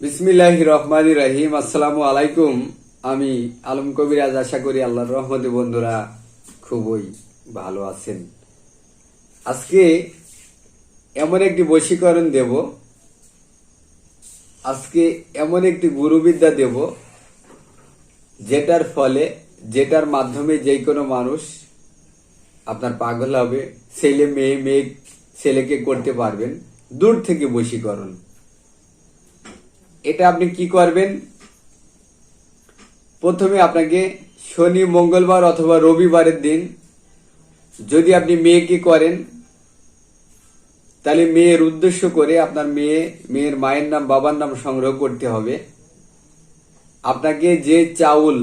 বিসমিল্লাহ রহমান রাহিম। আসসালামু আলাইকুম। আমি আলম কবিরাজ আশা করি আল্লাহর রহমতে বন্ধুরা খুবই ভালো আছেন। আজকে এমন একটি বশীকরণ দেব। আজকে এমন একটি গুরুবিদ্যা দেব, যেটার ফলে, যেটার মাধ্যমে যে কোনো মানুষ আপনার পাগল হবে, ছেলে মেয়ে মেয়ে ছেলেকে করতে পারবেন। দূর থেকে বশীকরণ। এটা আপনি কি করবেন? প্রথমে আপনাকে শনি, মঙ্গলবার অথবা রবিবারের দিন যদি আপনি মেয়েকে করেন, তাহলে মেয়ের উদ্দেশ্য করে আপনার মেয়ে, মেয়ের মায়ের নাম, বাবার নাম সংগ্রহ করতে হবে। আপনাকে যে চাউল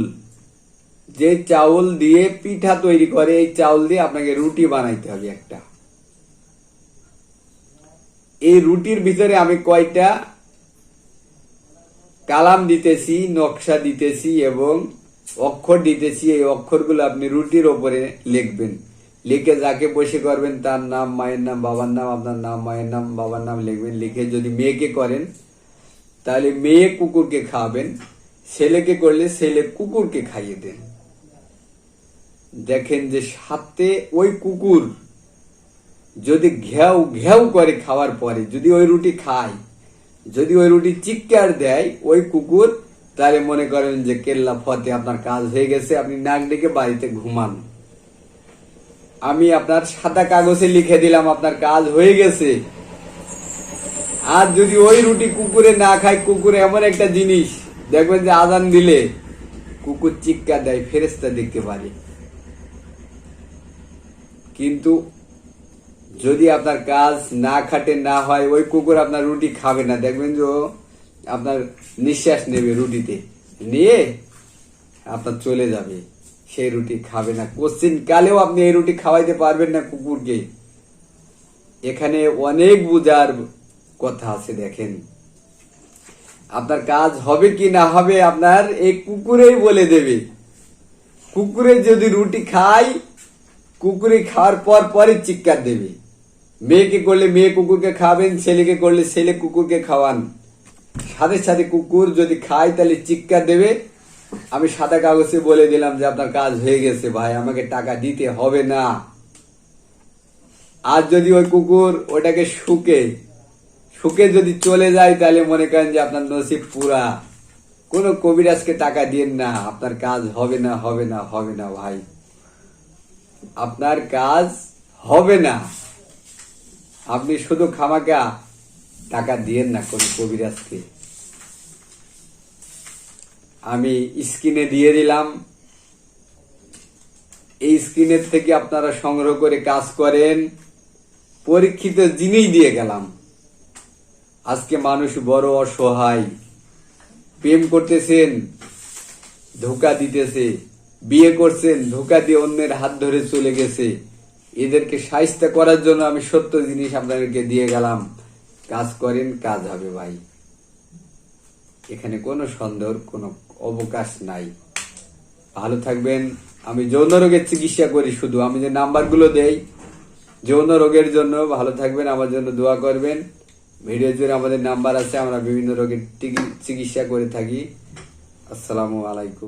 যে চাউল দিয়ে পিঠা তৈরি করে, এই চাউল দিয়ে আপনাকে রুটি বানাইতে হবে একটা। এই রুটির ভিতরে আমি কয়টা কালাম দিতেছি, নকশা দিতেছি এবং অক্ষর দিতেছি। এই অক্ষরগুলো আপনি রুটির ওপরে লিখবেন। লিখে যাকে বসে করবেন তার নাম, মায়ের নাম, বাবার নাম, আপনার নাম, মায়ের নাম, বাবার নাম লিখবেন। লিখে যদি মেয়েকে করেন, তাহলে মেয়ে কুকুরকে খাওয়াবেন, ছেলেকে করলে ছেলে কুকুরকে খাইয়ে দেন। দেখেন যে সাথে ওই কুকুর যদি ঘেউ ঘেউ করে খাওয়ার পরে, যদি ওই রুটি খায় যদি ওই রুটি চিৎকার দেয়, ওই কুকুর, তাহলে মনে করেন যে কেল্লা ফতে আপনার কাজ হয়ে গেছে, আপনি নাক ডেকে বাড়িতে ঘুমান। আমি আপনার সাদা কাগজে লিখে দিলাম, আপনার কাজ হয়ে গেছে। আর যদি ওই রুটি কুকুরে না খায়, কুকুর এমন একটা জিনিস, দেখবেন যে আজান দিলে কুকুর চিৎকার দেয় ফেরেস্তা দেখতে পারে। কিন্তু যদি আপনার কাজ না খাটে, না হয়, ওই কুকুর আপনার রুটি খাবে না। দেখবেন যে আপনার নিঃশ্বাস নেবে রুটিতে। নিয়ে আপনার চলে যাবে। সেই রুটি খাবে না। কোশ্চিন কালেও আপনি এই রুটি খাওয়াইতে পারবেন না কুকুরকে। এখানে অনেক বুঝার কথা আছে, দেখেন। আপনার কাজ হবে কি না হবে আপনার এই কুকুরেই বলে দেবে। কুকুরে যদি রুটি খায়, কুকুরে খাওয়ার পর পরে চিৎকার দেবে। মেয়েকে করলে মেয়ে কুকুরকে খাওয়াবেন ছেলেকে করলে ছেলে কুকুরকে খাওয়ান। সাথে সাথে কুকুর যদি খায়, তাহলে চিৎকার দেবে। আমি সাদা কাগজে বলে দিলাম যে, আপনার কাজ হয়ে গেছে ভাই, আমাকে টাকা দিতে হবে না। আর যদি ওই কুকুর ওটাকে শুকে শুকে যদি চলে যায়, তাহলে মনে করেন যে, আপনার নসিব পুরা। কোনো কবিরাজকে টাকা দিন না, আপনার কাজ হবে না হবে না হবে না ভাই। আপনার কাজ হবে না। আপনি শুধু খামাকা টাকা দিয়েন না কোন কবিরাজকে। আমি স্ক্রিনে দিয়ে দিলাম। এই স্ক্রিনের থেকে আপনারা সংগ্রহ করে কাজ করেন। পরীক্ষিত জিনিস দিয়ে গেলাম। আজকে মানুষ বড় অসহায়। প্রেম করতেছেন, ধোকা দিতেছে। বিয়ে করছেন, ধোকা দিয়ে অন্যের হাত ধরে চলে গেছে। এদেরকে সাহিত্য করার জন্য আমি সত্য জিনিস আপনাদেরকে দিয়ে গেলাম। কাজ করেন, কাজ হবে ভাই। এখানে কোনো সন্দেহর কোনো অবকাশ নাই। ভালো থাকবেন। আমি যৌন রোগের চিকিৎসা করি শুধু। আমি যে নাম্বারগুলো দেই, যৌন রোগের জন্য ভালো থাকবেন, আমার জন্য দোয়া করবেন। ভিডিও জুড়ে আমাদের নাম্বার আছে, আমরা বিভিন্ন রোগের চিকিৎসা করে থাকি। আসসালামু আলাইকুম।